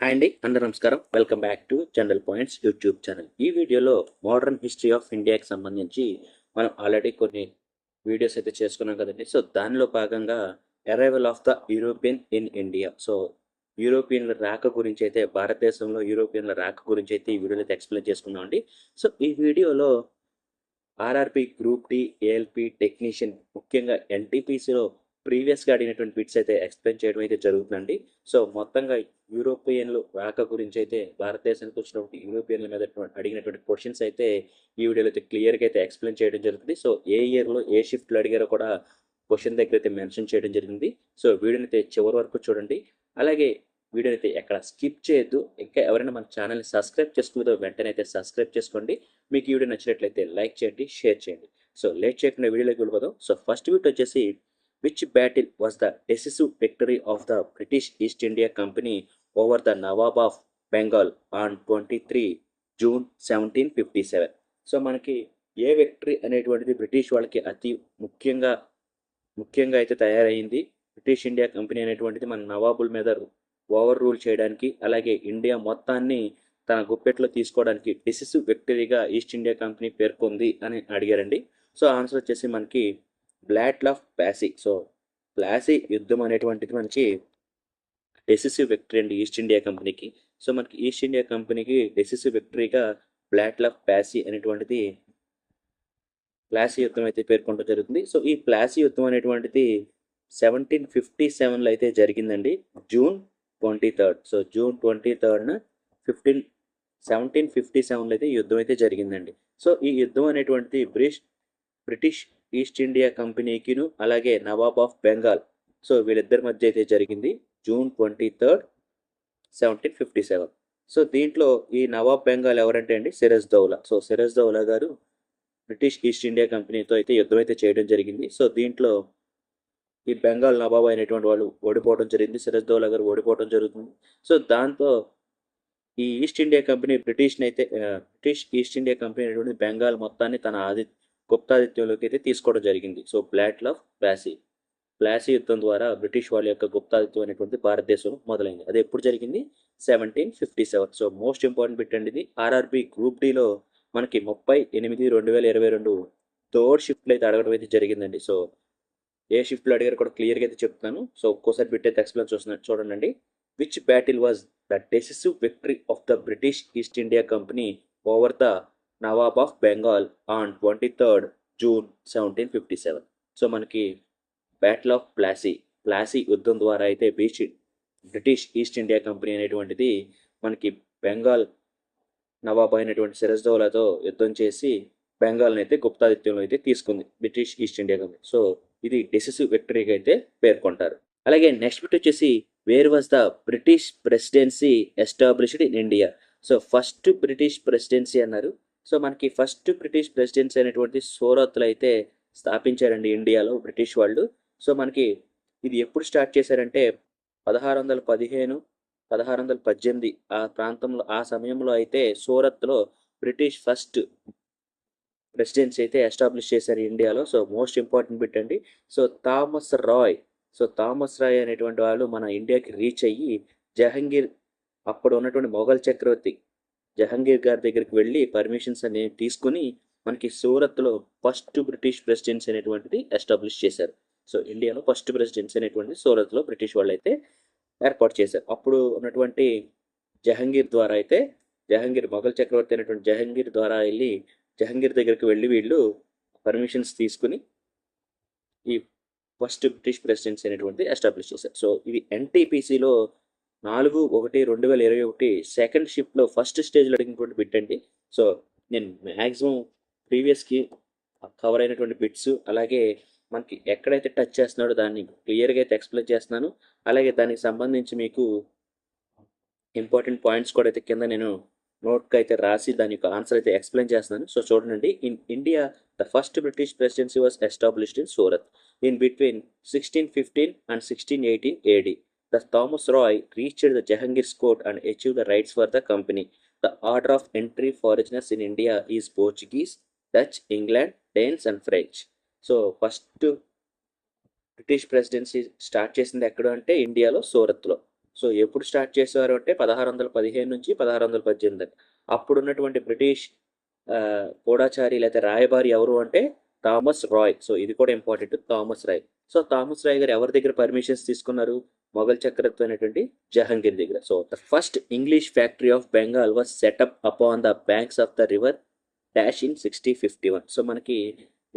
Hi అండి అందరూ నమస్కారం. Welcome back to general points YouTube channel ఈ వీడియోలో మోడర్న్ హిస్టరీ ఆఫ్ ఇండియాకి సంబంధించి మనం ఆల్రెడీ కొన్ని వీడియోస్ అయితే చేసుకున్నాం కదండి. సో దానిలో భాగంగా arrival of the European in India so యూరోపియన్ల రాక గురించి అయితే భారతదేశంలో యూరోపియన్ల రాక గురించి అయితే ఈ వీడియోలో అయితే ఎక్స్ప్లెయిన్ చేసుకున్నాం అండి. సో ఈ వీడియోలో RRB group D ALP technician ముఖ్యంగా ఎన్టీపీసీలో ప్రీవియస్గా అడిగినటువంటి బిట్స్ అయితే ఎక్స్ప్లెయిన్ చేయడం అయితే జరుగుతుందండి. సో మొత్తంగా యూరోపియన్లు రాక గురించి అయితే భారతదేశానికి వచ్చినటువంటి యూరోపియన్ల మీద అడిగినటువంటి క్వశ్చన్స్ అయితే ఈ వీడియోలో అయితే క్లియర్గా అయితే ఎక్స్ప్లెయిన్ చేయడం జరుగుతుంది. సో ఏ ఇయర్లో ఏ షిఫ్ట్లో అడిగారో కూడా క్వశ్చన్ దగ్గర అయితే మెన్షన్ చేయడం జరిగింది. సో వీడియోని అయితే చివరి వరకు చూడండి. అలాగే వీడియోని అయితే ఎక్కడ స్కిప్ చేయొద్దు. ఇంకా ఎవరైనా మన ఛానల్ని సబ్స్క్రైబ్ చేసుకుందో వెంటనే అయితే సబ్స్క్రైబ్ చేసుకోండి. మీకు ఈ వీడియో నచ్చినట్లయితే లైక్ చేయండి షేర్ చేయండి. సో లేట్ చేయకుండా వీడియోలోకి వెళ్ళిపోదాం. సో ఫస్ట్ వీట్ వచ్చేసి which battle was the decisive victory of the British East India company over the nawab of Bengal on twenty three June seventeen fifty seven so మనకి ఏ victory అనేటువంటిది British వాళ్ళకి అతి ముఖ్యంగా ముఖ్యంగా అయితే తయారైంది. బ్రిటిష్ ఇండియా కంపెనీ అనేటువంటిది మన నవాబుల మీద ఓవర్ రూల్ చేయడానికి అలాగే ఇండియా మొత్తాన్ని తన గుప్పెట్లో తీసుకోవడానికి డిసిసివ్ విక్టరీగా ఈస్ట్ ఇండియా కంపెనీ పేర్కొంది అని అడిగారండి. సో ఆన్సర్ వచ్చేసి మనకి బ్లాట్ ఆఫ్ ప్లాసీ సో ప్లాసీ యుద్ధం అనేటువంటిది మనకి డెసిసివ్ విక్టరీ అండి ఈస్ట్ ఇండియా కంపెనీకి. సో మనకి ఈస్ట్ ఇండియా కంపెనీకి డెసిసివ్ విక్టరీగా బ్లాట్ ఆఫ్ ప్లాసీ అనేటువంటిది ప్లాసీ యుద్ధం అయితే పేర్కొనడం జరుగుతుంది. సో ఈ ప్లాసీ యుద్ధం అనేటువంటిది సెవెంటీన్ ఫిఫ్టీ సెవెన్లో అయితే జరిగిందండి. June twenty third. So June twenty థర్డ్న fifteen seventeen fifty సెవెన్లో అయితే యుద్ధం అయితే జరిగిందండి. సో ఈ యుద్ధం అనేటువంటిది బ్రిటిష్ బ్రిటిష్ ఈస్ట్ ఇండియా కంపెనీకిను అలాగే నవాబ్ ఆఫ్ బెంగాల్. సో వీళ్ళిద్దరి మధ్య అయితే జరిగింది June twenty third seventeen fifty seven. So దీంట్లో ఈ నవాబ్ బెంగాల్ ఎవరంటే అండి? సిరజ్ దౌలా సో సిరజ్ దౌలా గారు బ్రిటిష్ ఈస్ట్ ఇండియా కంపెనీతో అయితే యుద్ధం అయితే చేయడం జరిగింది. సో దీంట్లో ఈ బెంగాల్ నవాబ్ అయినటువంటి వాళ్ళు ఓడిపోవడం జరిగింది. సిరజ్ దౌలా గారు ఓడిపోవడం జరుగుతుంది. సో దాంతో ఈ ఈస్ట్ ఇండియా కంపెనీ బ్రిటిష్ని అయితే బ్రిటిష్ ఈస్ట్ ఇండియా కంపెనీ అనేటువంటి బెంగాల్ మొత్తాన్ని తన ఆది గుప్తాదిత్యంలోకి అయితే తీసుకోవడం జరిగింది. సో బ్లాట్ ఆఫ్ ప్లాసీ ప్లాసీ యుద్ధం ద్వారా బ్రిటిష్ వాళ్ళ యొక్క గుప్తాదిత్యం అనేటువంటి భారతదేశం మొదలైంది. అది ఎప్పుడు జరిగింది? Seventeen fifty seven so most important bit అండి ఇది. ఆర్ఆర్బి గ్రూప్ డిలో మనకి ముప్పై ఎనిమిది రెండు వేల ఇరవై రెండు థర్డ్ షిఫ్ట్లో అయితే అడగడం అయితే జరిగిందండి. సో ఏ షిఫ్ట్లో అడిగారు కూడా క్లియర్గా అయితే చెప్తాను సో ఒక్కోసారి బిట్ అయితే ఎక్స్ప్లెయిన్ చూస్తున్నారు చూడండి which battle was the decisive victory of the British East India company over the nawab of Bengal on twenty third June seventeen fifty seven so మనకి బ్యాటిల్ ఆఫ్ ప్లాసీ ప్లాసీ యుద్ధం ద్వారా అయితే బీచ్ బ్రిటిష్ ఈస్ట్ ఇండియా కంపెనీ అనేటువంటిది మనకి బెంగాల్ నవాబ్ అయినటువంటి సిరజ్దౌలాతో యుద్ధం చేసి బెంగాల్ని అయితే గుప్తాదిత్యంలో అయితే తీసుకుంది British East India company so ఇది డెసిసివ్ విక్టరీగా అయితే పేర్కొంటారు. అలాగే నెక్స్ట్ బిట్ వచ్చేసి where was the British presidency established in India so first British presidency అన్నారు. సో మనకి ఫస్ట్ బ్రిటిష్ ప్రెసిడెన్సీ అనేటువంటి సూరత్లో అయితే స్థాపించారండి ఇండియాలో బ్రిటిష్ వాళ్ళు. సో మనకి ఇది ఎప్పుడు స్టార్ట్ చేశారంటే పదహారు వందల పదిహేను పదహారు వందల పద్దెనిమిది ఆ ప్రాంతంలో ఆ సమయంలో అయితే సూరత్లో బ్రిటిష్ ఫస్ట్ ప్రెసిడెన్సీ అయితే ఎస్టాబ్లిష్ చేశారు ఇండియాలో. సో మోస్ట్ ఇంపార్టెంట్ బిట్ అండి. So Thomas Roe so Thomas Roe అనేటువంటి వాళ్ళు మన ఇండియాకి రీచ్ అయ్యి జహంగీర్ అప్పుడు ఉన్నటువంటి మొఘల్ చక్రవర్తి జహంగీర్ గారి దగ్గరికి వెళ్ళి పర్మిషన్స్ అనేవి తీసుకుని మనకి సూరత్లో ఫస్ట్ బ్రిటిష్ ప్రెసిడెన్సీ అనేటువంటిది ఎస్టాబ్లిష్ చేశారు. సో ఇండియాలో ఫస్ట్ ప్రెసిడెన్సీ అనేటువంటి సూరత్లో బ్రిటిష్ వాళ్ళు అయితే ఏర్పాటు చేశారు. అప్పుడు ఉన్నటువంటి జహంగీర్ ద్వారా అయితే జహంగీర్ మొఘల్ చక్రవర్తి అయినటువంటి జహంగీర్ ద్వారా వెళ్ళి జహంగీర్ దగ్గరికి వెళ్ళి వీళ్ళు పర్మిషన్స్ తీసుకుని ఈ ఫస్ట్ బ్రిటిష్ ప్రెసిడెన్సీ అనేటువంటి ఎస్టాబ్లిష్ చేశారు. సో ఇది ఎన్టీపీసీలో నాలుగు ఒకటి రెండు వేల ఇరవై ఒకటి సెకండ్ షిఫ్ట్లో ఫస్ట్ స్టేజ్లో అడిగినటువంటి బిట్ అండి. సో నేను మ్యాక్సిమం ప్రీవియస్కి కవర్ అయినటువంటి బిట్స్ అలాగే మనకి ఎక్కడైతే టచ్ చేస్తున్నాడో దాన్ని క్లియర్గా అయితే ఎక్స్ప్లెయిన్ చేస్తున్నాను. అలాగే దానికి సంబంధించి మీకు ఇంపార్టెంట్ పాయింట్స్ కూడా అయితే కింద నేను నోట్కి అయితే రాసి దాని యొక్క ఆన్సర్ అయితే ఎక్స్ప్లెయిన్ చేస్తున్నాను. సో చూడండి. In India the first British presidency was established in Surat in between sixteen fifteen and sixteen eighteen AD the Thomas Roe reached the Jahangir's court and achieve the rights for the company the order of entry foreigners in India is Portuguese Dutch England Danes and French so first British presidency start చేసింది ఎక్కడ అంటే ఇండియాలో సూరత్లో so ఎప్పుడు start చేసేవారు అంటే పదహారు వందల పదిహేను నుంచి పదహారు వందల పద్దెనిమిది అప్పుడు ఉన్నటువంటి బ్రిటిష్ కోడాచారి లేకపోతే రాయబారి ఎవరు అంటే థామస్ రాయ్ సో ఇది కూడా important Thomas Roe so Thomas Roe గారు ఎవరి దగ్గర పర్మిషన్స్ తీసుకున్నారు? మొఘల్ చక్రవర్తి అయినటువంటి జహంగీర్ దగ్గర. So the first English factory of Bengal was set up upon the banks of the river dash in sixty fifty one so మనకి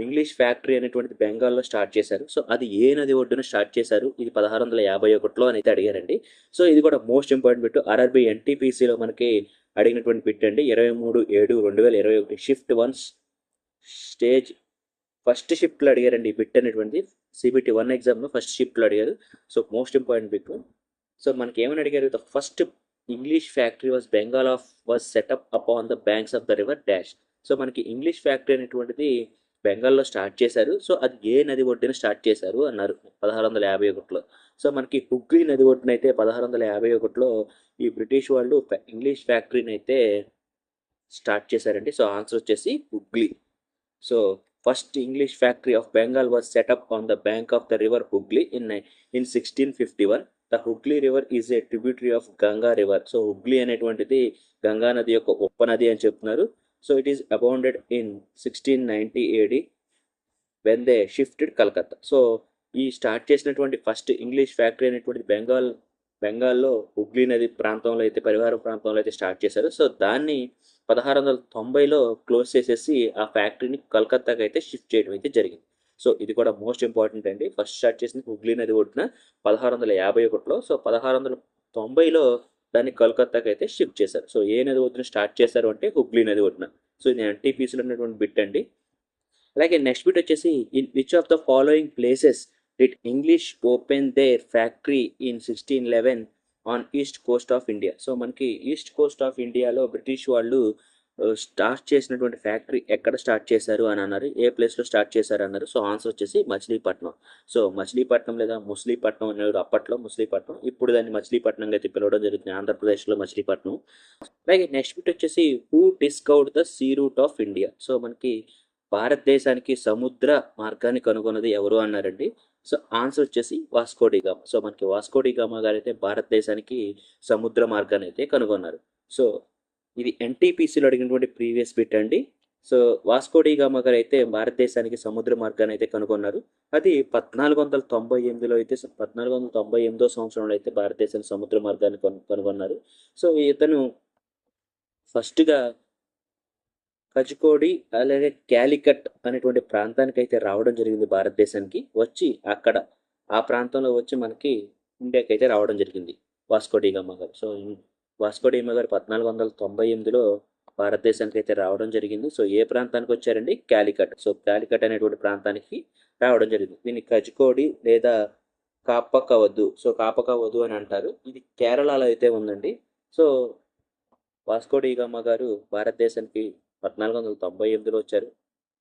English factory అనేటువంటిది బెంగాల్లో start చేశారు. సో అది ఏ నది ఒడ్డున స్టార్ట్ చేశారు? ఇది పదహారు వందల యాభై ఒకటిలో అని అయితే అడిగారండి. సో ఇది కూడా మోస్ట్ ఇంపార్టెంట్ బిట్ ఆర్ఆర్బి ఎన్టీపీసీలో మనకి అడిగినటువంటి బిట్ అండి. ఇరవై మూడు ఏడు రెండు వేల ఇరవై ఒకటి. షిఫ్ట్ వన్స్ స్టేజ్ ఫస్ట్ షిఫ్ట్లో అడిగారండి ఈ బిట్ అనేటువంటిది. సిబిటి వన్ ఎగ్జామ్లో ఫస్ట్ షిఫ్ట్లో అడిగారు. So most important bit so మనకి ఏమని అడిగారు? The first English factory was Bengal of was set up up on the banks of the river dash so మనకి ఇంగ్లీష్ ఫ్యాక్టరీ అనేటువంటిది బెంగాల్లో స్టార్ట్ చేశారు. సో అది ఏ నది ఒడ్డున స్టార్ట్ చేశారు అన్నారు పదహారు వందల యాభై ఒకటిలో. సో మనకి హుగ్లీ నది ఒడ్డున అయితే పదహారు వందల యాభై ఒకటిలో ఈ బ్రిటిష్ వాళ్ళు ఇంగ్లీష్ ఫ్యాక్టరీని అయితే స్టార్ట్ చేశారండి. సో ఆన్సర్ వచ్చేసి Hooghly so first English factory of Bengal was set up on the bank of the river Hooghly in in sixteen fifty one the Hooghly river is a tributary of Ganga river so Hooghly అనేటువంటిది గంగా నది యొక్క ఉపనది అని చెప్తున్నారు. So it is abounded in sixteen ninety AD when they shifted Calcutta so ఈ start చేసినటువంటి first English factory అనేటువంటిది బెంగాల్ బెంగాల్లో హుగ్లీ నది ప్రాంతంలో అయితే పరివారం ప్రాంతంలో అయితే స్టార్ట్ చేశారు. సో దాన్ని పదహారు వందల తొంభైలో క్లోజ్ చేసేసి ఆ ఫ్యాక్టరీని కలకత్తాకి అయితే షిఫ్ట్ చేయడం అయితే జరిగింది. సో ఇది కూడా మోస్ట్ ఇంపార్టెంట్ అండి. ఫస్ట్ స్టార్ట్ చేసింది హుగ్లీ నది ఒడ్డున పదహారు వందల యాభై ఒకటిలో. సో పదహారు వందల తొంభైలో దాన్ని కలకత్తాకి అయితే షిఫ్ట్ చేశారు. సో ఏ నది ఒడ్డున స్టార్ట్ చేశారు అంటే హుగ్లీ నది ఒడ్డున. సో ఇది ఎన్టీపీసీలో ఉన్నటువంటి బిట్ అండి. అలాగే నెక్స్ట్ బిట్ వచ్చేసి in which of the following places did English open their factory in sixteen eleven on east coast of India so మనకి ఈస్ట్ కోస్ట్ ఆఫ్ ఇండియాలో బ్రిటిష్ వాళ్ళు uh, స్టార్ట్ చేసినటువంటి ఫ్యాక్టరీ ఎక్కడ స్టార్ట్ చేశారు అని అన్నారు. ఏ ప్లేస్లో స్టార్ట్ చేశారు అన్నారు. సో ఆన్సర్ వచ్చేసి మచిలీపట్నం. సో మచిలీపట్నం లేదా ముస్లీపట్నం అనేది అప్పట్లో ముస్లీపట్నం. ఇప్పుడు దాన్ని మచిలీపట్నంగా అయితే పిలవడం జరుగుతుంది. ఆంధ్రప్రదేశ్లో మచిలీపట్నం. అలాగే నెక్స్ట్ బిట్ వచ్చేసి who discovered the sea route of India so మనకి భారతదేశానికి సముద్ర మార్గాన్ని కనుగొన్నది ఎవరు అన్నారండి? సో ఆన్సర్ వచ్చేసి వాస్కోడిగామ సో మనకి వాస్కోడిగామ గారు అయితే భారతదేశానికి సముద్ర మార్గాన్ని అయితే కనుగొన్నారు. సో ఇది ఎన్టీపీసీలో అడిగినటువంటి ప్రీవియస్ బిట్ అండి. సో వాస్కోడిగామ గారు అయితే భారతదేశానికి సముద్ర మార్గాన్ని అయితే కనుగొన్నారు. అది పద్నాలుగు వందల తొంభై ఎనిమిదిలో అయితే పద్నాలుగు వందల తొంభై ఎనిమిదో సంవత్సరంలో అయితే భారతదేశానికి సముద్ర మార్గాన్ని కను కనుగొన్నారు. సో ఇతను ఫస్ట్గా కచుకోడి అలాగే క్యాలికట్ అనేటువంటి ప్రాంతానికి అయితే రావడం జరిగింది భారతదేశానికి. వచ్చి అక్కడ ఆ ప్రాంతంలో వచ్చి మనకి ఇండియాకి అయితే రావడం జరిగింది వాస్కోడిగామా గారు. సో వాస్కోడిగామా గారు పద్నాలుగు వందల తొంభై ఎనిమిదిలో భారతదేశానికి అయితే రావడం జరిగింది. సో ఏ ప్రాంతానికి వచ్చారండి? క్యాలికట్. సో క్యాలికట్ అనేటువంటి ప్రాంతానికి రావడం జరిగింది. దీన్ని కచుకోడి లేదా కాపకవద్దు సో కాపకవద్దు అని అంటారు. ఇది కేరళలో అయితే ఉందండి. సో వాస్కోడిగామా గారు భారతదేశానికి పద్నాలుగు వందల తొంభై ఎనిమిదిలో వచ్చారు.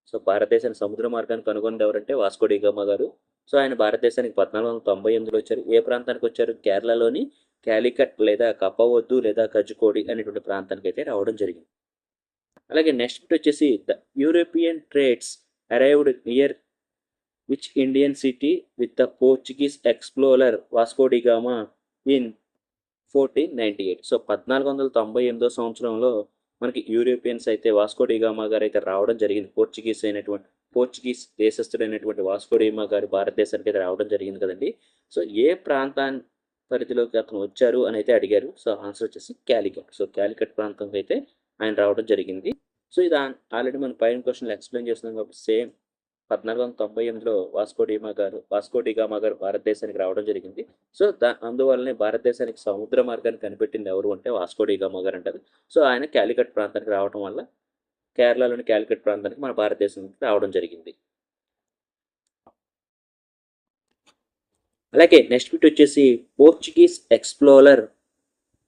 సో భారతదేశాన్ని సముద్ర మార్గాన్ని కనుగొన్నది ఎవరంటే వాస్కోడిగమ్మ గారు. సో ఆయన భారతదేశానికి పద్నాలుగు వందల తొంభై ఎనిమిదిలో వచ్చారు. ఏ ప్రాంతానికి వచ్చారు? కేరళలోని క్యాలికట్ లేదా కపవద్దు లేదా కజుకోడి అనేటువంటి ప్రాంతానికి అయితే రావడం జరిగింది. అలాగే నెక్స్ట్ వచ్చేసి the European trades arrived near which Indian city with the Portuguese explorer Vasco da Gama in fourteen ninety eight. So పద్నాలుగు వందల తొంభై ఎనిమిదో సంవత్సరంలో మనకి యూరోపియన్స్ అయితే వాస్కోడిగామా గారు అయితే రావడం జరిగింది. పోర్చుగీస్ అయినటువంటి పోర్చుగీస్ దేశస్థుడైనటువంటి వాస్కోడిగామా గారు భారతదేశానికి అయితే రావడం జరిగింది కదండి. సో ఏ ప్రాంతాన్ని పరిధిలోకి అతను వచ్చారు అని అయితే అడిగారు. సో ఆన్సర్ వచ్చేసి క్యాలికట్ సో క్యాలికట్ ప్రాంతంకి అయితే ఆయన రావడం జరిగింది. సో ఇది ఆల్రెడీ మనం పైన క్వశ్చన్లు ఎక్స్ప్లెయిన్ చేస్తున్నాం కాబట్టి సేమ్ పద్నాలుగు వందల తొంభై ఎనిమిదిలో వాస్కోడిమా గారు వాస్కోడిగామా గారు భారతదేశానికి రావడం జరిగింది. సో దా అందువల్లనే భారతదేశానికి సముద్ర మార్గాన్ని కనిపెట్టింది ఎవరు అంటే వాస్కోడిగామా గారు అంటారు. సో ఆయన క్యాలికట్ ప్రాంతానికి రావడం వల్ల కేరళలోని క్యాలికట్ ప్రాంతానికి మన భారతదేశానికి రావడం జరిగింది. అలాగే నెక్స్ట్ బిట్ వచ్చేసి Portuguese explorer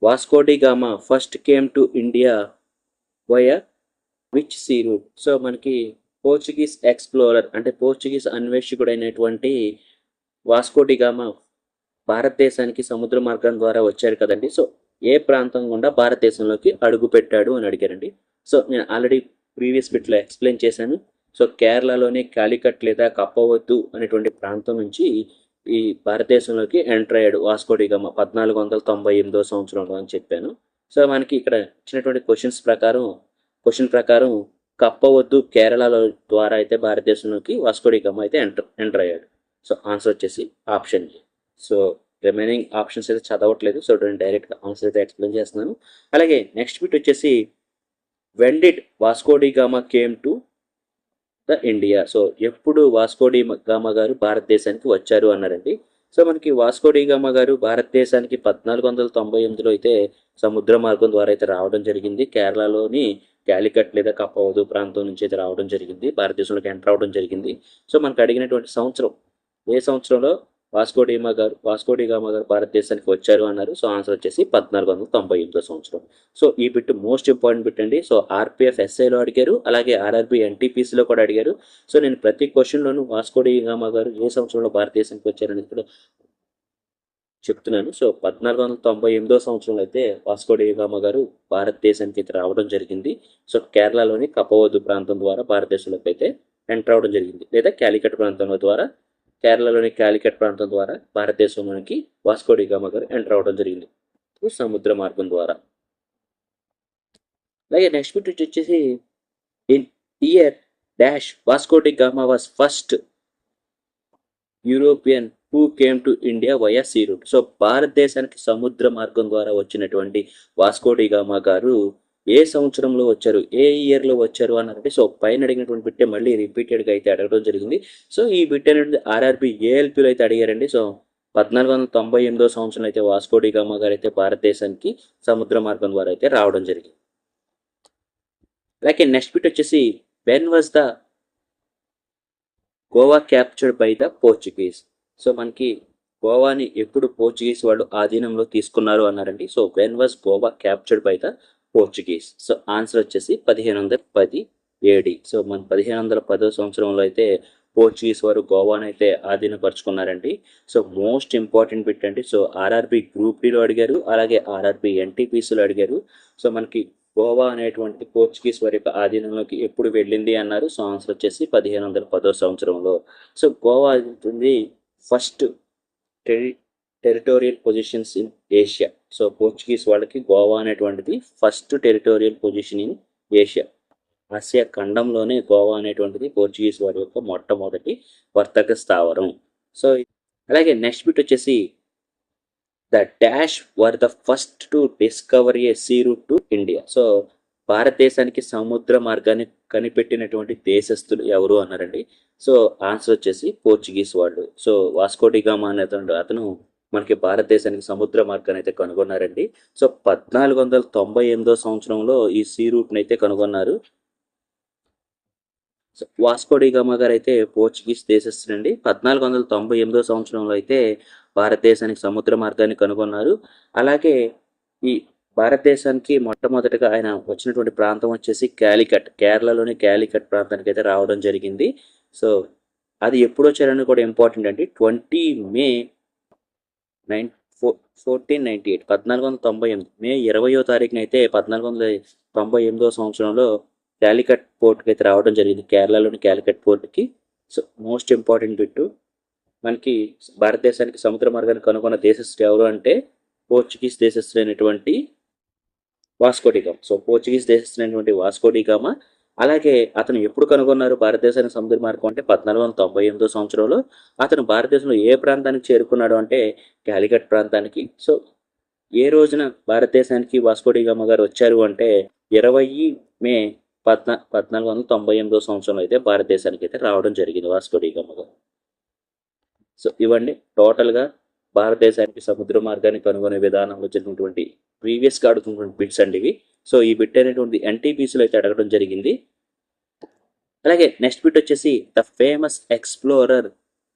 Vasco da Gama first came to India via which sea route. So మనకి పోర్చుగీస్ ఎక్స్ప్లోరర్ అంటే పోర్చుగీస్ అన్వేషకుడైనటువంటి వాస్కోడిగామా భారతదేశానికి సముద్ర మార్గం ద్వారా వచ్చారు కదండి. సో ఏ ప్రాంతం గుండా భారతదేశంలోకి అడుగు పెట్టాడు అని అడిగారండి. సో నేను ఆల్రెడీ ప్రీవియస్ బిట్లో ఎక్స్ప్లెయిన్ చేశాను. సో కేరళలోని కాలికట్ లేదా కప్పవద్దు అనేటువంటి ప్రాంతం నుంచి ఈ భారతదేశంలోకి ఎంటర్ అయ్యాడు వాస్కోడిగమ పద్నాలుగు వందల తొంభై ఎనిమిదో సంవత్సరంలో అని చెప్పాను. సో మనకి ఇక్కడ ఇచ్చినటువంటి క్వశ్చన్స్ ప్రకారం క్వశ్చన్ ప్రకారం కప్పవద్దు కేరళలో ద్వారా అయితే భారతదేశంలోకి వాస్కోడిగమ్మ అయితే ఎంటర్ ఎంటర్ అయ్యాడు. సో ఆన్సర్ వచ్చేసి option A so remaining options అయితే చదవట్లేదు. సో నేను డైరెక్ట్గా ఆన్సర్ అయితే ఎక్స్ప్లెయిన్ చేస్తున్నాను. అలాగే నెక్స్ట్ బిట్ వచ్చేసి when did Vasco da Gama came to the India so ఎప్పుడు వాస్కోడి గామా గారు భారతదేశానికి వచ్చారు అన్నారండి. సో మనకి వాస్కోడి గామా గారు భారతదేశానికి పద్నాలుగు వందల తొంభై ఎనిమిదిలో అయితే సముద్ర మార్గం ద్వారా అయితే రావడం జరిగింది. కేరళలోని క్యాలికట్ లేదా కప్పవదు ప్రాంతం నుంచి అయితే రావడం జరిగింది. భారతదేశంలోకి ఎంటర్ అవడం జరిగింది. సో మనకు అడిగినటువంటి సంవత్సరం ఏ సంవత్సరంలో వాస్కోడిమా గారు వాస్కోడిగామా గారు భారతదేశానికి వచ్చారు అన్నారు. సో ఆన్సర్ వచ్చేసి పద్నాలుగు వందల తొంభై ఎనిమిదో సంవత్సరం. సో ఈ బిట్ మోస్ట్ ఇంపార్టెంట్ బిట్ అండి. సో ఆర్పిఎఫ్ ఎస్ఐలో అడిగారు అలాగే ఆర్ఆర్బి ఎన్టీపీసీలో కూడా అడిగారు. సో నేను ప్రతి క్వశ్చన్లోనూ వాస్కోడిగామా గారు ఏ సంవత్సరంలో భారతదేశానికి వచ్చారనేది కూడా చెప్తున్నాను. సో పద్నాలుగు వందల తొంభై ఎనిమిదో సంవత్సరంలో అయితే వాస్కోడిగామా గారు భారతదేశానికి అయితే రావడం జరిగింది. సో కేరళలోని కపవద్దు ప్రాంతం ద్వారా భారతదేశంలోకి అయితే ఎంటర్ అవడం జరిగింది. లేదా క్యాలికట్ ప్రాంతం ద్వారా కేరళలోని క్యాలికట్ ప్రాంతం ద్వారా భారతదేశంలోనికి వాస్కోడిగామా గారు ఎంటర్ అవడం జరిగింది. సముద్ర మార్గం ద్వారా. అలాగే నెక్స్ట్ బిట్ వచ్చేసి in year dash Vasco da Gama was first European who came to India via sea route so భారతదేశానికి సముద్ర మార్గం ద్వారా వచ్చినటువంటి వాస్కోడిగామా గారు ఏ సంవత్సరంలో వచ్చారు ఏ ఇయర్లో వచ్చారు అన్నారంటే సో పైన అడిగినటువంటి బిట్టే మళ్ళీ రిపీటెడ్గా అయితే అడగడం జరిగింది. సో ఈ బిట్ అనేది ఆర్ఆర్బి ఏఎల్పిలో అయితే అడిగారండి. సో పద్నాలుగు వందల తొంభై ఎనిమిదో సంవత్సరంలో అయితే వాస్కోడిగామా గారు అయితే భారతదేశానికి సముద్ర మార్గం ద్వారా అయితే రావడం జరిగింది. అలాగే నెక్స్ట్ బిట్ వచ్చేసి when was the Goa captured by the Portuguese so మనకి గోవాని ఎప్పుడు పోర్చుగీస్ వాళ్ళు ఆధీనంలో తీసుకున్నారు అన్నారండి. So when was Goa captured by the Portuguese? So answer వచ్చేసి పదిహేను వందల పది ఏడి సో మన పదిహేను వందల పదో సంవత్సరంలో అయితే పోర్చుగీస్ వారు గోవాని అయితే ఆధీనపరుచుకున్నారండి. సో మోస్ట్ ఇంపార్టెంట్ బిట్ అండి. సో ఆర్ఆర్బి గ్రూప్ డిలో అడిగారు అలాగే ఆర్ఆర్బి ఎన్టీపీసీలో అడిగారు. సో మనకి గోవా అనేటువంటి పోర్చుగీస్ వారి యొక్క ఆధీనంలోకి ఎప్పుడు వెళ్ళింది అన్నారు. సో ఆన్సర్ వచ్చేసి పదిహేను వందల పదో సంవత్సరంలో. సో గోవా ఉంటుంది first terri territorial positions in Asia so Portuguese వాళ్ళకి గోవా అనేటువంటిది first territorial position in Asia Asia ఖండంలోనే గోవా అనేటువంటిది పోర్చుగీస్ వారి యొక్క మొట్టమొదటి వర్తక స్థావరం. సో అలాగే నెక్స్ట్ బిట్ వచ్చేసి the dash were the first to discover a sea route to India so భారతదేశానికి సముద్ర మార్గాన్ని కనిపెట్టినటువంటి దేశస్థులు ఎవరు అన్నారండి? సో ఆన్సర్ వచ్చేసి పోర్చుగీస్ వాళ్ళు. సో వాస్కోడిగామా అనే అతను అతను మనకి భారతదేశానికి సముద్ర మార్గాన్ని అయితే కనుగొన్నారండి. సో పద్నాలుగు వందల తొంభై ఎనిమిదో సంవత్సరంలో ఈ సీ రూట్ని అయితే కనుగొన్నారు. సో వాస్కోడిగామా గారు అయితే పోర్చుగీస్ దేశస్థులండి. పద్నాలుగు వందల తొంభై ఎనిమిదో సంవత్సరంలో అయితే భారతదేశానికి సముద్ర మార్గాన్ని కనుగొన్నారు. అలాగే ఈ భారతదేశానికి మొట్టమొదటిగా ఆయన వచ్చినటువంటి ప్రాంతం వచ్చేసి క్యాలికట్ కేరళలోని క్యాలికట్ ప్రాంతానికి అయితే రావడం జరిగింది. సో అది ఎప్పుడు వచ్చారని కూడా ఇంపార్టెంట్ అండి. Twenty May nine four fourteen ninety eight పద్నాలుగు వందల తొంభై ఎనిమిది మే ఇరవయో తారీఖున అయితే పద్నాలుగు వందల తొంభై ఎనిమిదో సంవత్సరంలో క్యాలికట్ పోర్ట్కి అయితే రావడం జరిగింది. కేరళలోని Calicut పోర్ట్కి. So most important bit. మనకి భారతదేశానికి సముద్ర మార్గాన్ని కనుగొన్న దేశస్థుడు ఎవరు అంటే Portuguese దేశస్థుడైనటువంటి Vasco da Gama so Portuguese దేశస్థుడైనటువంటి Vasco da Gama అలాగే అతను ఎప్పుడు కనుగొన్నారు భారతదేశానికి సముద్ర మార్గం అంటే పద్నాలుగు వందల తొంభై ఎనిమిదో సంవత్సరంలో. అతను భారతదేశంలో ఏ ప్రాంతానికి చేరుకున్నాడు అంటే క్యాలికట్ ప్రాంతానికి. సో ఏ రోజున భారతదేశానికి వాస్కోడిగామ గారు వచ్చారు అంటే ఇరవై మే పద్నా పద్నాలుగు వందల తొంభై ఎనిమిదో సంవత్సరంలో అయితే భారతదేశానికి అయితే రావడం జరిగింది వాస్కోడిగామ గారు. సో ఇవన్నీ టోటల్గా భారతదేశానికి సముద్ర మార్గాన్ని కనుగొనే విధానంలో జరిగినటువంటి ప్రీవియస్గా అడుగుతున్నటువంటి బిట్స్ అండి ఇవి. సో ఈ బిట్ అనేటువంటి ఎన్టీపీసీలో అయితే అడగడం జరిగింది. అలాగే నెక్స్ట్ బిట్ వచ్చేసి the famous explorer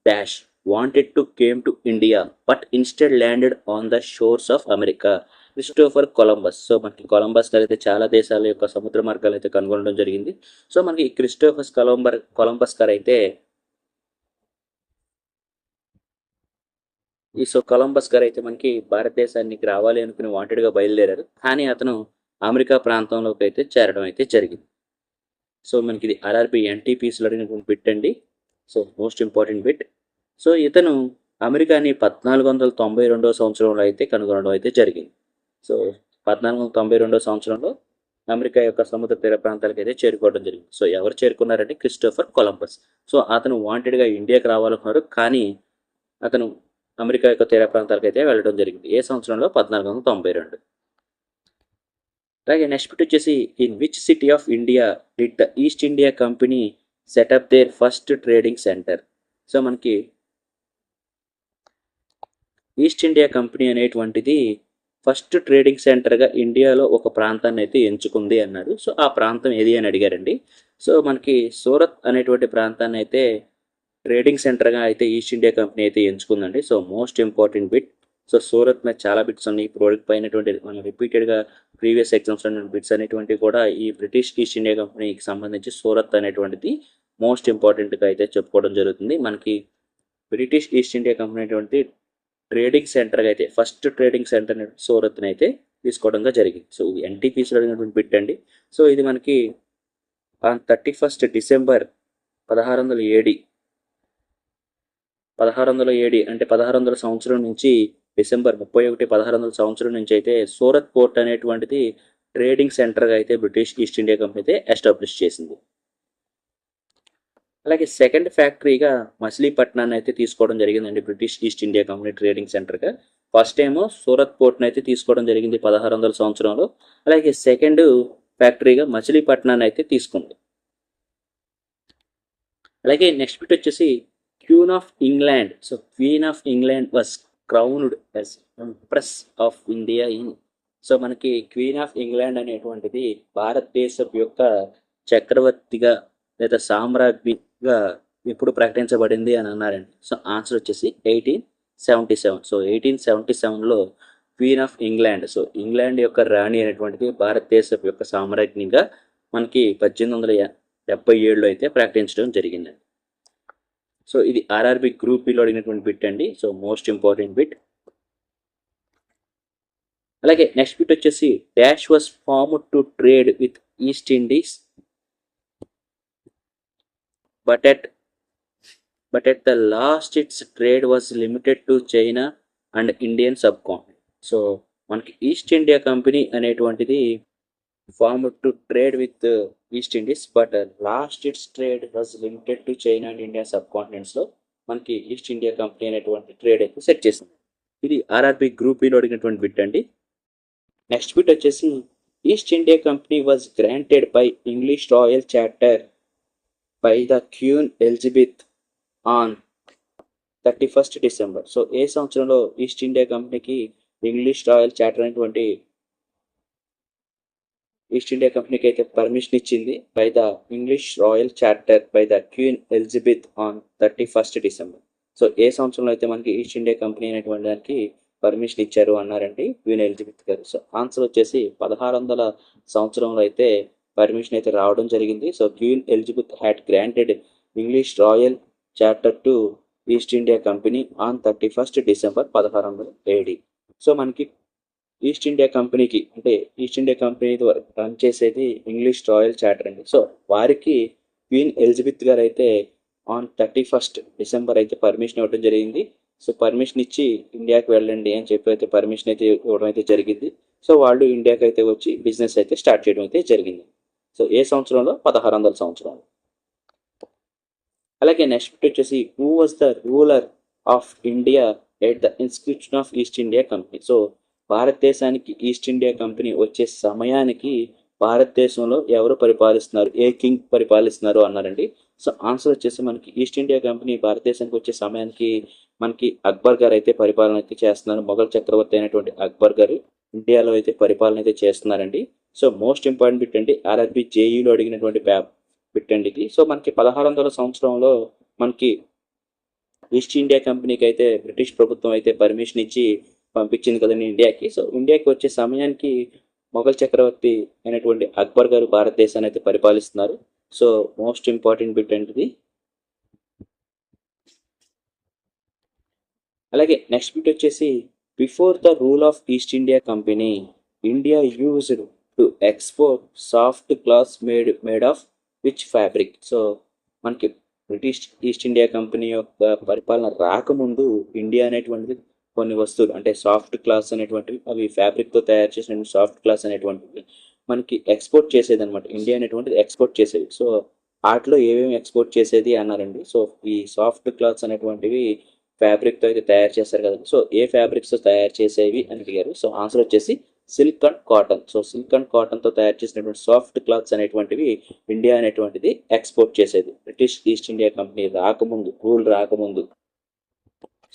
dash wanted to came to India but instead landed on the shores of America. Christopher Columbus. So మనకి కొలంబస్ గారు అయితే చాలా దేశాల యొక్క సముద్ర మార్గాలు అయితే కనుగొనడం జరిగింది. సో మనకి క్రిస్టోఫర్ కొలంబర్ కొలంబస్ గారు అయితే ఈ సో కొలంబస్ గారు అయితే మనకి భారతదేశానికి రావాలి అనుకుని వాంటెడ్గా బయలుదేరారు. కానీ అతను అమెరికా ప్రాంతంలోకి అయితే చేరడం అయితే జరిగింది. సో మనకి ఇది ఆర్ఆర్బి ఎన్టీపీసీలో అడిగినటువంటి బిట్ అండి. So most important bit. So ఇతను అమెరికాని పద్నాలుగు వందల తొంభై రెండో సంవత్సరంలో అయితే కనుగొనడం అయితే జరిగింది. సో పద్నాలుగు వందల తొంభై రెండో సంవత్సరంలో అమెరికా యొక్క సముద్ర తీర ప్రాంతాలకు అయితే చేరుకోవడం జరిగింది. సో ఎవరు చేరుకున్నారంటే క్రిస్టోఫర్ కొలంబస్. సో అతను వాంటెడ్గా ఇండియాకి రావాలనుకున్నారు. కానీ అతను అమెరికా యొక్క తీర ప్రాంతాలకు అయితే వెళ్ళడం జరిగింది. ఏ సంవత్సరంలో? పద్నాలుగు వందల తొంభై రెండు. అలాగే నెక్స్ట్ బిట్ వచ్చేసి in which city of India did the East India Company set up their first trading centre so మనకి ఈస్ట్ ఇండియా కంపెనీ అనేటువంటిది ఫస్ట్ ట్రేడింగ్ సెంటర్గా ఇండియాలో ఒక ప్రాంతాన్ని అయితే ఎంచుకుంది అన్నారు సో ఆ ప్రాంతం ఏది అని అడిగారండి? సో మనకి సూరత్ అనేటువంటి ప్రాంతాన్ని అయితే ట్రేడింగ్ సెంటర్గా అయితే ఈస్ట్ ఇండియా కంపెనీ అయితే ఎంచుకుందండి. So most important bit. So Surat మీద చాలా బిట్స్ ఉన్నాయి. ప్రోడక్ట్ పైనటువంటి మనం రిపీటెడ్గా ప్రీవియస్ ఎగ్జామ్స్ బిట్స్ అనేటువంటివి కూడా ఈ బ్రిటిష్ ఈస్ట్ ఇండియా కంపెనీకి సంబంధించి సూరత్ అనేటువంటిది మోస్ట్ ఇంపార్టెంట్గా అయితే చెప్పుకోవడం జరుగుతుంది. మనకి బ్రిటిష్ ఈస్ట్ ఇండియా కంపెనీ అనేటువంటి ట్రేడింగ్ సెంటర్గా అయితే ఫస్ట్ ట్రేడింగ్ సెంటర్ సూరత్ని అయితే తీసుకోవడంగా జరిగింది. సో ఎన్టీపీసీలో అడిగినటువంటి బిట్ అండి. సో ఇది మనకి థర్టీ ఫస్ట్ డిసెంబర్ పదహారు వందల ఏడి పదహారు వందల ఏడి అంటే పదహారు వందల సంవత్సరం నుంచి డిసెంబర్ ముప్పై ఒకటి పదహారు వందల సంవత్సరం నుంచి అయితే సూరత్ పోర్ట్ అనేటువంటిది ట్రేడింగ్ సెంటర్గా అయితే బ్రిటిష్ ఈస్ట్ ఇండియా కంపెనీ అయితే ఎస్టాబ్లిష్ చేసింది. అలాగే సెకండ్ ఫ్యాక్టరీగా మచిలీపట్నాన్ని అయితే తీసుకోవడం జరిగిందండి British East India Company trading సెంటర్గా. First ఏమో సూరత్ పోర్ట్ని అయితే తీసుకోవడం జరిగింది పదహారు వందల సంవత్సరంలో. అలాగే సెకండ్ ఫ్యాక్టరీగా మచిలీపట్నాన్ని అయితే తీసుకుంది. అలాగే నెక్స్ట్ బిట్ వచ్చేసి queen of England so queen of England was crowned as empress of India in so మనకి క్వీన్ ఆఫ్ ఇంగ్లాండ్ అనేటువంటిది భారతదేశం యొక్క చక్రవర్తిగా లేదా సామ్రాజ్ఞిగా ఎప్పుడు ప్రకటించబడింది అని అన్నారండి. సో ఆన్సర్ వచ్చేసి eighteen seventy seven so eighteen seventy సెవెన్లో queen of England so England యొక్క రాణి అనేటువంటిది భారతదేశం యొక్క సామ్రాజ్ఞిగా మనకి పద్దెనిమిది వందల డెబ్బై ఏడులో అయితే ప్రకటించడం జరిగిందండి. సో ఇది ఆర్ఆర్బి గ్రూప్ బిలో అడిగినటువంటి బిట్ అండి. సో మోస్ట్ ఇంపార్టెంట్ బిట్ అలాగే నెక్స్ట్ బిట్ వచ్చేసి dash was form to trade with East Indies but at but at the last its trade was limited to China and Indian subcontinent so మనకి East India company అనేటువంటిది form to trade with East Indies but last its trade was limited to China and India sub కాంటినెంట్స్లో మనకి East India Company అనేటువంటి trade అయితే set చేసింది. ఇది RRB group బిలో అడిగినటువంటి bit అండి. నెక్స్ట్ బిట్ వచ్చేసి East India Company was granted by English royal charter by the queen Elizabeth on thirty first December so ఏ సంవత్సరంలో ఈస్ట్ ఇండియా కంపెనీకి ఇంగ్లీష్ రాయల్ చార్టర్ అనేటువంటి ఈస్ట్ ఇండియా కంపెనీకి అయితే పర్మిషన్ ఇచ్చింది by the English royal charter by the Queen Elizabeth on thirty first December so ఏ సంవత్సరంలో అయితే మనకి East India Company అనేటువంటి దానికి పర్మిషన్ ఇచ్చారు అన్నారండి క్వీన్ ఎలిజబెత్ గారు. సో ఆన్సర్ వచ్చేసి పదహారు వందల సంవత్సరంలో అయితే పర్మిషన్ అయితే రావడం జరిగింది. So Queen Elizabeth had granted English royal charter to East India Company on thirty first December పదహారు వందల ఏడి. సో మనకి ఈస్ట్ ఇండియా కంపెనీకి అంటే ఈస్ట్ ఇండియా కంపెనీ ద్వారా రన్ చేసేది ఇంగ్లీష్ రాయల్ చార్టర్ అండి. సో వారికి క్వీన్ ఎలిజబెత్ గారు అయితే ఆన్ థర్టీ ఫస్ట్ డిసెంబర్ అయితే పర్మిషన్ ఇవ్వడం జరిగింది. సో పర్మిషన్ ఇచ్చి ఇండియాకి వెళ్ళండి అని చెప్పి అయితే పర్మిషన్ అయితే ఇవ్వడం అయితే జరిగింది. సో వాళ్ళు ఇండియాకి అయితే వచ్చి బిజినెస్ అయితే స్టార్ట్ చేయడం అయితే జరిగింది. సో ఏ సంవత్సరంలో? పదహారు వందల సంవత్సరంలో. అలాగే నెక్స్ట్ వచ్చేసి who was the ruler of India at the institution of East India Company so భారతదేశానికి ఈస్ట్ ఇండియా కంపెనీ వచ్చే సమయానికి భారతదేశంలో ఎవరు పరిపాలిస్తున్నారు? ఏ కింగ్ పరిపాలిస్తున్నారు అన్నారండి. సో ఆన్సర్ వచ్చేసి మనకి ఈస్ట్ ఇండియా కంపెనీ భారతదేశానికి వచ్చే సమయానికి మనకి అక్బర్ గారు అయితే పరిపాలన అయితే చేస్తున్నారు. మొఘల్ చక్రవర్తి అయినటువంటి అక్బర్ గారు ఇండియాలో అయితే పరిపాలన అయితే చేస్తున్నారండి. సో మోస్ట్ ఇంపార్టెంట్ బిట్ అండి ఆర్ఆర్బి జేఈలో అడిగినటువంటి ప్యాప్ బిట్ అండి ఇది. సో మనకి పదహారు వందల సంవత్సరంలో మనకి ఈస్ట్ ఇండియా కంపెనీకి అయితే బ్రిటిష్ ప్రభుత్వం అయితే పర్మిషన్ ఇచ్చి పంపించింది కదండి ఇండియాకి. సో ఇండియాకి వచ్చే సమయానికి మొఘల్ చక్రవర్తి అయినటువంటి అక్బర్ గారు భారతదేశాన్ని అయితే పరిపాలిస్తున్నారు. సో మోస్ట్ ఇంపార్టెంట్ బిట్ అండి అలాగే నెక్స్ట్ బిట్ వచ్చేసి before the rule of East India Company India used to export soft cloths made made of which fabric. So మనకి బ్రిటిష్ ఈస్ట్ ఇండియా కంపెనీ యొక్క పరిపాలన రాకముందు ఇండియా అనేటువంటిది కొన్ని వస్తువులు అంటే సాఫ్ట్ క్లాస్ అనేటువంటివి అవి ఫ్యాబ్రిక్తో తయారు చేసిన సాఫ్ట్ క్లాస్ అనేటువంటివి మనకి ఎక్స్పోర్ట్ చేసేది అనమాట ఇండియా అనేటువంటిది ఎక్స్పోర్ట్ చేసేది. సో వాటిలో ఏమేమి ఎక్స్పోర్ట్ చేసేది అన్నారండి. సో ఈ సాఫ్ట్ క్లాత్స్ అనేటువంటివి ఫ్యాబ్రిక్తో అయితే తయారు చేస్తారు కదండి సో ఏ ఫ్యాబ్రిక్స్తో తయారు చేసేవి అని అడిగారు. సో ఆన్సర్ వచ్చేసి silk and cotton so silk and కాటన్తో తయారు చేసినటువంటి సాఫ్ట్ క్లాత్స్ అనేటువంటివి ఇండియా అనేటువంటిది ఎక్స్పోర్ట్ చేసేది. బ్రిటిష్ ఈస్ట్ ఇండియా కంపెనీ రాకముందు రూల్ రాకముందు.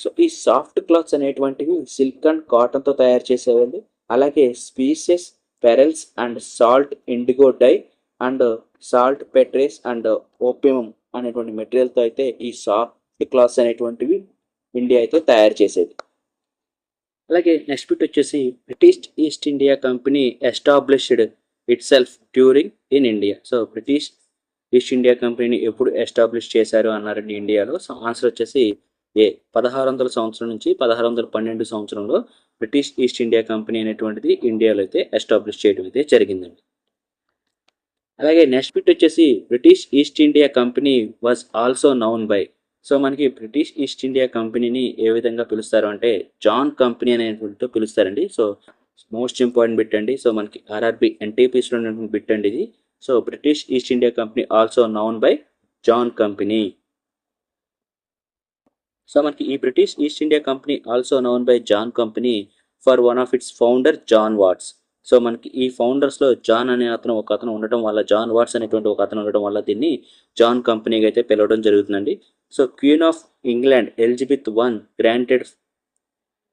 సో ఈ సాఫ్ట్ క్లాత్స్ అనేటువంటివి సిల్క్ అండ్ కాటన్తో తయారు చేసేవాళ్ళు అలాగే spices pearls and salt indigo dye and saltpetre and opium అనేటువంటి మెటీరియల్తో అయితే ఈ సాఫ్ట్ క్లాత్స్ అనేటువంటివి ఇండియా అయితే తయారు చేసేది. అలాగే నెక్స్ట్ బిట్ వచ్చేసి British East India Company established itself during in India. So British East India కంపెనీని ఎప్పుడు ఎస్టాబ్లిష్ చేశారు అన్నారండి ఇండియాలో. సో ఆన్సర్ వచ్చేసి ఏ పదహారు వందల సంవత్సరం నుంచి పదహారు వందల పన్నెండు సంవత్సరంలో బ్రిటిష్ ఈస్ట్ ఇండియా కంపెనీ అనేటువంటిది ఇండియాలో అయితే ఎస్టాబ్లిష్ చేయడం అయితే జరిగిందండి. అలాగే నెక్స్ట్ బిట్ వచ్చేసి British East India Company was also known by. So మనకి బ్రిటిష్ ఈస్ట్ ఇండియా కంపెనీని ఏ విధంగా పిలుస్తారు అంటే జాన్ కంపెనీ అనేటువంటితో పిలుస్తారండి. సో మోస్ట్ ఇంపార్టెంట్ బిట్ అండి. సో మనకి ఆర్ఆర్బి ఎన్టీపీస్లో ఉన్నటువంటి బిట్ అండి ఇది. So British East India Company also known by John Company. So మనకి ఈ British East India Company also known by John Company for one of its founder John Watts so మనకి ఈ ఫౌండర్స్లో John అనే అతను ఒక అతను ఉండటం వల్ల జాన్ వాట్స్ అనేటువంటి ఒక అతను ఉండటం వల్ల దీన్ని జాన్ కంపెనీగా అయితే పిలవడం జరుగుతుందండి. So queen of England Elizabeth one granted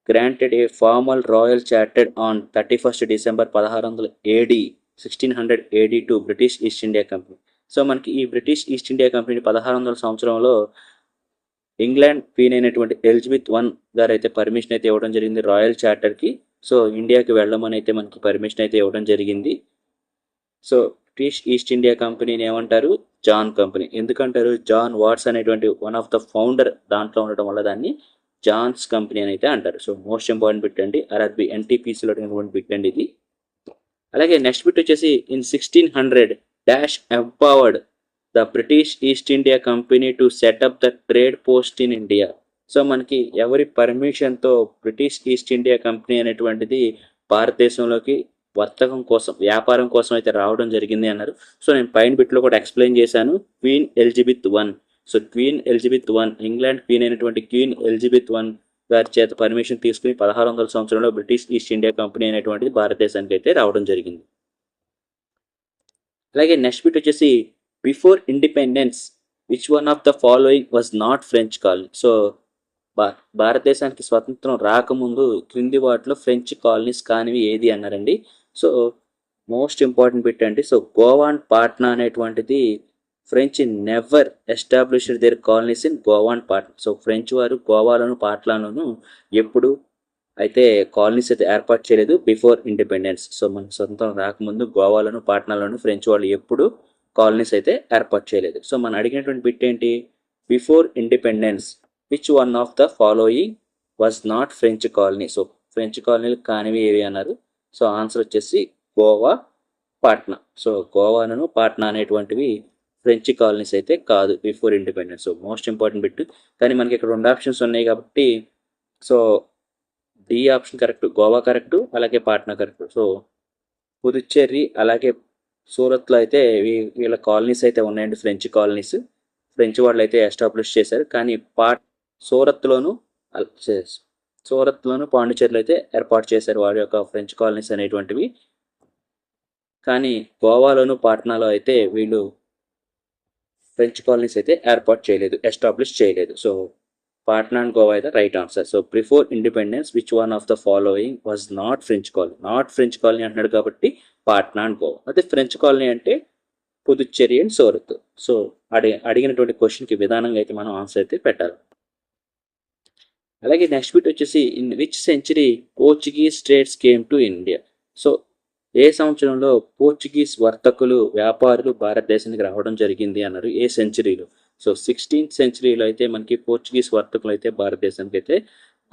granted a formal royal charted on thirty first December పదహారు వందల AD sixteen hundred AD to British East India Company so మనకి ఈ బ్రిటిష్ ఈస్ట్ ఇండియా కంపెనీ పదహారు వందల సంవత్సరంలో ఇంగ్లాండ్ క్వీన్ అయినటువంటి Elizabeth one గారు అయితే పర్మిషన్ అయితే ఇవ్వడం జరిగింది. రాయల్ చార్టర్కి. సో ఇండియాకి వెళ్ళమని అయితే మనకి పర్మిషన్ అయితే ఇవ్వడం జరిగింది. సో బ్రిటిష్ ఈస్ట్ ఇండియా కంపెనీని ఏమంటారు? John company. ఎందుకంటారు? జాన్ వాట్స్ అనేటువంటి వన్ ఆఫ్ ద ఫౌండర్ దాంట్లో ఉండడం వల్ల దాన్ని జాన్స్ కంపెనీ అని అయితే అంటారు. సో మోస్ట్ ఇంపార్టెంట్ బిట్ అండి. ఆర్ఆర్బి ఎన్టీపీసీలో ఉన్నటువంటి బిట్ అండి ఇది. అలాగే నెక్స్ట్ బిట్ వచ్చేసి in sixteen hundred dash empowered the British East India company to set up the trade post in India. So మనకి ఎవరి పర్మిషన్తో బ్రిటిష్ ఈస్ట్ ఇండియా కంపెనీ అనేటువంటిది భారతదేశంలోకి వర్తకం కోసం వ్యాపారం కోసం అయితే రావడం జరిగింది అన్నారు. సో నేను పైన బిట్లో కూడా ఎక్స్ప్లెయిన్ చేశాను. Queen Elizabeth one. So Queen Elizabeth one England queen అయినటువంటి క్వీన్ ఎలిజబెత్ వన్ గారి చేత పర్మిషన్ తీసుకుని పదహారు వందల సంవత్సరంలో బ్రిటిష్ ఈస్ట్ ఇండియా కంపెనీ అనేటువంటిది భారతదేశానికి అయితే రావడం జరిగింది. అలాగే నెక్స్ట్ బిట్ వచ్చేసి before independence which one of the following was not French colony so భా భారతదేశానికి స్వతంత్రం రాకముందు క్రింది వాటిలో ఫ్రెంచ్ కాలనీస్ కానివి ఏది అన్నారండి? సో మోస్ట్ ఇంపార్టెంట్ బిట్ అండి. సో గోవా అండ్ పాట్నా అనేటువంటిది French never established there colonies in Goa and Patna so French వారు గోవాలోను పాట్నాలోను ఎప్పుడు అయితే కాలనీస్ అయితే ఏర్పాటు చేయలేదు బిఫోర్ ఇండిపెండెన్స్ సో మన స్వతంత్రం రాకముందు గోవాలోను పాట్నాలోను ఫ్రెంచ్ వాళ్ళు ఎప్పుడు కాలనీస్ అయితే ఏర్పాటు చేయలేదు. సో మనం అడిగినటువంటి బిట్ ఏంటి? Before independence which one of the following was not French colony. So French కాలనీలు కానివి ఏవి అన్నారు? సో ఆన్సర్ వచ్చేసి గోవా పాట్నా. సో గోవాను పాట్నా అనేటువంటివి ఫ్రెంచ్ కాలనీస్ అయితే కాదు before independence. So most important bit. కానీ మనకి ఇక్కడ రెండు ఆప్షన్స్ ఉన్నాయి కాబట్టి so D option correct Goa correct అలాగే పాట్నా కరెక్ట్. సో పుదుచ్చేరి అలాగే సూరత్లో అయితే వీళ్ళ కాలనీస్ అయితే ఉన్నాయండి ఫ్రెంచ్ కాలనీస్. ఫ్రెంచ్ వాళ్ళు అయితే ఎస్టాబ్లిష్ చేశారు. కానీ పాట్ సూరత్లోను అల్- సూరత్లోను పాండిచేరిలో అయితే ఏర్పాటు చేశారు వారి యొక్క ఫ్రెంచ్ కాలనీస్ అనేటువంటివి. కానీ గోవాలోను పాట్నాలో అయితే వీళ్ళు ఫ్రెంచ్ కాలనీస్ అయితే ఏర్పాటు చేయలేదు ఎస్టాబ్లిష్ చేయలేదు. సో పాట్నా అండ్ గోవా అయితే right answer so before independence which one of the following was not French colony not French colony అంటున్నాడు కాబట్టి పాట్నా అండ్ గోవా అదే ఫ్రెంచ్ కాలనీ అంటే పుదుచ్చేరి అండ్ సూరత్. సో అడి అడిగినటువంటి క్వశ్చన్కి విధానంగా అయితే మనం ఆన్సర్ అయితే పెట్టాలి. అలాగే నెక్స్ట్ బిట్ వచ్చేసి in which century Portuguese states came to India so ఏ సంవత్సరంలో పోర్చుగీస్ వర్తకులు వ్యాపారులు భారతదేశానికి రావడం జరిగింది అన్నారు? ఏ సెంచరీలో సో సిక్స్టీన్త్ సెంచరీలో అయితే మనకి పోర్చుగీస్ వర్తకులు అయితే భారతదేశానికి అయితే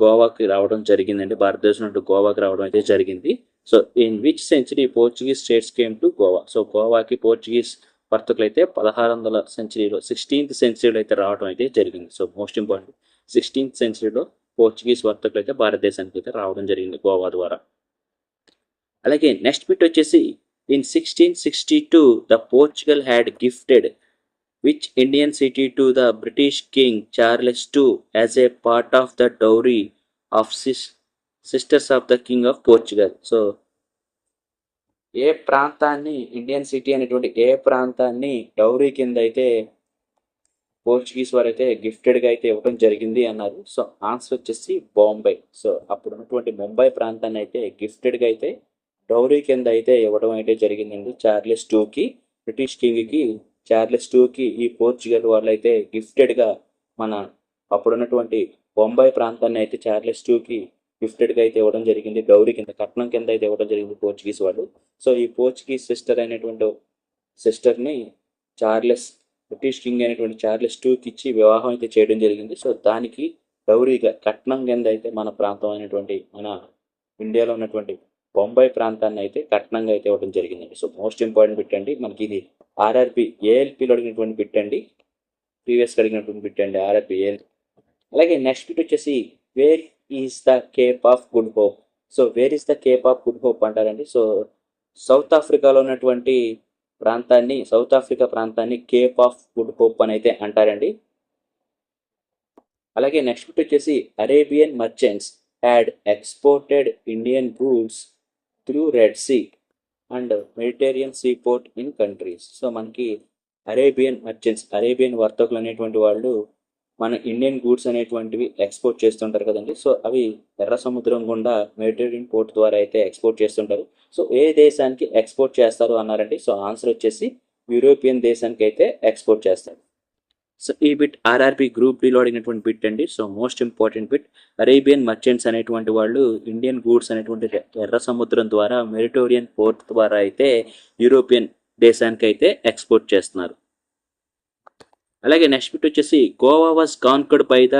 గోవాకి రావడం జరిగిందండి. భారతదేశం నుండి గోవాకి రావడం అయితే జరిగింది. So in which century Portuguese states came to Goa? So గోవాకి పోర్చుగీస్ వర్తకులు అయితే పదహారు వందల సెంచరీలో సిక్స్టీన్త్ సెంచరీలో అయితే రావడం అయితే జరిగింది. సో మోస్ట్ ఇంపార్టెంట్ సిక్స్టీన్త్ సెంచరీలో పోర్చుగీస్ వర్తకులు అయితే భారతదేశానికి అయితే రావడం జరిగింది గోవా ద్వారా. అలాగే నెక్స్ట్ బిట్ వచ్చేసి in sixteen sixty two the Portugal had gifted which Indian city to the British king Charles two as a part of the dowry of sis sisters of the king of Portugal so ఏ ప్రాంతాన్ని Indian city అనేటువంటి ఏ ప్రాంతాన్ని dowry కింద అయితే Portuguese వారు అయితే గిఫ్టెడ్గా అయితే ఇవ్వడం జరిగింది అన్నారు. సో ఆన్సర్ వచ్చేసి బాంబే సో అప్పుడు ఉన్నటువంటి ముంబై ప్రాంతాన్ని అయితే గిఫ్టెడ్గా అయితే డౌరీ కింద అయితే ఇవ్వడం అయితే జరిగిందండి. చార్లెస్ టూకి బ్రిటిష్ కింగ్కి చార్లెస్ టూకి ఈ పోర్చుగల్ వాళ్ళు అయితే గిఫ్టెడ్గా మన అప్పుడున్నటువంటి బొంబాయి ప్రాంతాన్ని అయితే చార్లెస్ టూకి గిఫ్టెడ్గా అయితే ఇవ్వడం జరిగింది. డౌరీ కింద కట్నం కింద అయితే ఇవ్వడం జరిగింది పోర్చుగీస్ వాళ్ళు. సో ఈ పోర్చుగీస్ సిస్టర్ అయినటువంటి సిస్టర్ని చార్లెస్ బ్రిటిష్ కింగ్ అయినటువంటి చార్లెస్ టూకి ఇచ్చి వివాహం అయితే చేయడం జరిగింది. సో దానికి డౌరీగా కట్నం కింద అయితే మన ప్రాంతం అయినటువంటి మన ఇండియాలో ఉన్నటువంటి బొంబాయి ప్రాంతాన్ని అయితే కట్నంగా అయితే ఇవ్వడం జరిగిందండి. సో మోస్ట్ ఇంపార్టెంట్ బిట్ అండి. మనకి ఇది ఆర్ఆర్పి ఏఎల్పిలో అడిగినటువంటి బిట్ అండి. ప్రీవియస్గా అడిగినటువంటి బిట్ అండి ఆర్ఆర్పి ఏఎల్ అలాగే నెక్స్ట్ బిట్ వచ్చేసి where is the Cape of Good Hope so where is the Cape of Good Hope అంటారండి. సో సౌత్ ఆఫ్రికాలో ఉన్నటువంటి ప్రాంతాన్ని సౌత్ ఆఫ్రికా ప్రాంతాన్ని కేప్ ఆఫ్ గుడ్ హోప్ అని అయితే అంటారండి. అలాగే నెక్స్ట్ బిట్ వచ్చేసి Arabian merchants had exported Indian goods through Red Sea and Mediterranean Sea port in countries so మనకి అరేబియన్ మర్చెంట్స్ అరేబియన్ వర్తకులు అనేటువంటి వాళ్ళు మన ఇండియన్ గూడ్స్ అనేటువంటివి ఎక్స్పోర్ట్ చేస్తుంటారు కదండి. సో అవి ఎర్ర సముద్రం గుండా మెడిటేరియన్ పోర్ట్ ద్వారా అయితే ఎక్స్పోర్ట్ చేస్తుంటారు. సో ఏ దేశానికి ఎక్స్పోర్ట్ చేస్తారు అన్నారండి? సో ఆన్సర్ వచ్చేసి యూరోపియన్ దేశానికి అయితే ఎక్స్పోర్ట్ చేస్తారు. సో ఈ బిట్ ఆర్ఆర్బి గ్రూప్ డీలో అడిగినటువంటి బిట్ అండి. So most important bit Arabian merchants అనేటువంటి వాళ్ళు ఇండియన్ గూడ్స్ అనేటువంటి ఎర్ర సముద్రం ద్వారా మెరిటోరియన్ పోర్ట్ ద్వారా అయితే యూరోపియన్ దేశానికి అయితే ఎక్స్పోర్ట్ చేస్తున్నారు. అలాగే నెక్స్ట్ బిట్ వచ్చేసి Goa was conquered by the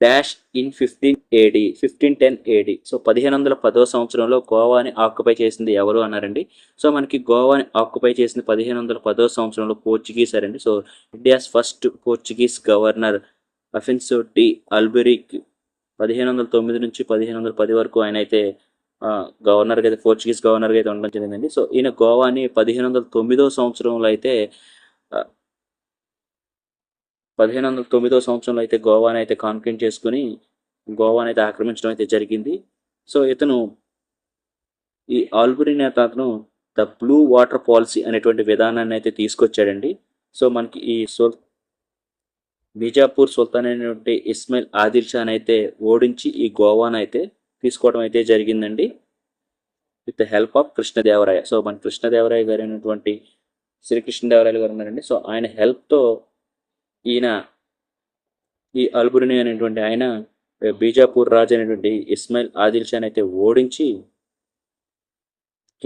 dash in fifteen AD fifteen ten AD so పదిహేను వందల పదో సంవత్సరంలో గోవాని ఆక్యుపై చేసింది ఎవరు అన్నారండి? సో మనకి గోవాని ఆక్యుపై చేసింది పదిహేను వందల పదో సంవత్సరంలో పోర్చుగీస్ అండి so India's first Portuguese governor Afonso de Albuquerque పదిహేను వందల తొమ్మిది నుంచి పదిహేను వందల పది వరకు ఆయన అయితే గవర్నర్గా అయితే పోర్చుగీస్ గవర్నర్గా అయితే ఉండడం జరిగిందండి. సో ఈయన గోవాని పదిహేను వందల తొమ్మిదో సంవత్సరంలో అయితే పదిహేను వందల తొమ్మిదో సంవత్సరంలో అయితే గోవాని అయితే కాన్క్రీట్ చేసుకుని గోవాని అయితే ఆక్రమించడం అయితే జరిగింది. సో ఇతను ఈ ఆల్బురి నేత అతను ద బ్లూ వాటర్ పాలసీ అనేటువంటి విధానాన్ని అయితే తీసుకొచ్చాడండి. సో మనకి ఈ సుల్ బీజాపూర్ సుల్తాన్ అయినటువంటి ఇస్మాయిల్ ఆదిల్ షాన్ అయితే ఓడించి ఈ గోవాను అయితే తీసుకోవడం అయితే జరిగిందండి. With the help of Krishnadevaraya. So మన కృష్ణదేవరాయ గారు అయినటువంటి శ్రీకృష్ణదేవరాయలు గారు ఉన్నారండి. సో ఆయన హెల్ప్తో ఈయన ఈ అల్బురిని అనేటువంటి ఆయన బీజాపూర్ రాజు అనేటువంటి ఇస్మాయిల్ ఆదిల్ షాన్ అయితే ఓడించి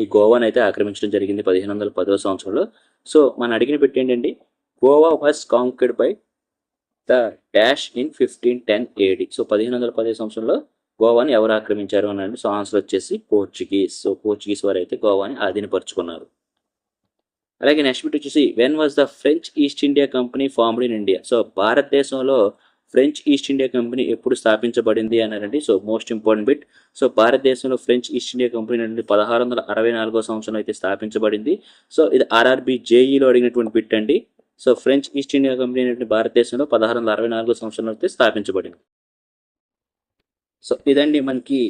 ఈ గోవాను అయితే ఆక్రమించడం జరిగింది పదిహేను వందల పదవ సంవత్సరంలో. సో మనం అడిగిన పెట్టి ఏంటండి? Goa was conquered by the dash in fifteen ten AD. So పదిహేను వందల పదిహేను సంవత్సరంలో గోవాని ఎవరు ఆక్రమించారు అనండి సో ఆన్సర్ వచ్చేసి పోర్చుగీస్. సో పోర్చుగీస్ వారు అయితే గోవాని ఆధీనపరుచుకున్నారు అలాగే నెక్స్ట్ బిట్ వచ్చేసి when was the French East India Company formed in India so భారతదేశంలో ఫ్రెంచ్ ఈస్ట్ ఇండియా కంపెనీ ఎప్పుడు స్థాపించబడింది అన్నారండి. So most important bit so భారతదేశంలో ఫ్రెంచ్ ఈస్ట్ ఇండియా కంపెనీ నుండి పదహారు వందల అరవై నాలుగో సంవత్సరం అయితే స్థాపించబడింది. సో ఇది ఆర్ఆర్బి జేఈలో అడిగినటువంటి బిట్ అండి. So French East India Company అనేది భారతదేశంలో పదహారు వందల అరవై నాలుగో సంవత్సరంలో అయితే స్థాపించబడింది. సో ఇదండి మనకి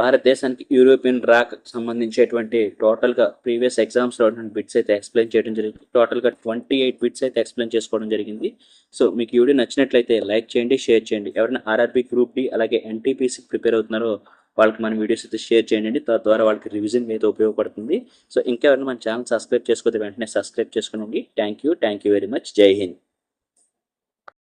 భారతదేశానికి యూరోపియన్ రాక్ సంబంధించేటువంటి టోటల్గా ప్రీవియస్ ఎగ్జామ్స్లో ఉన్నటువంటి బిట్స్ అయితే ఎక్స్ప్లెయిన్ చేయడం జరిగింది. టోటల్గా ట్వంటీ ఎయిట్ బిట్స్ అయితే ఎక్స్ప్లెయిన్ చేసుకోవడం జరిగింది. సో మీకు వీడియో నచ్చినట్లయితే లైక్ చేయండి షేర్ చేయండి. ఎవరైనా ఆర్ఆర్బీ గ్రూప్ డి అలాగే ఎన్టీపీసీ ప్రిపేర్ అవుతున్నారో వాళ్ళకి మన వీడియోస్ అయితే షేర్ చేయండి. తద్వారా వాళ్ళకి రివిజన్ మీద ఉపయోగపడుతుంది. సో ఇంకా ఎవరైనా మన ఛానల్ సబ్స్క్రైబ్ చేసుకోతే వెంటనే సబ్స్క్రైబ్ చేసుకోండి. Thank you thank you very much. జై హింద్.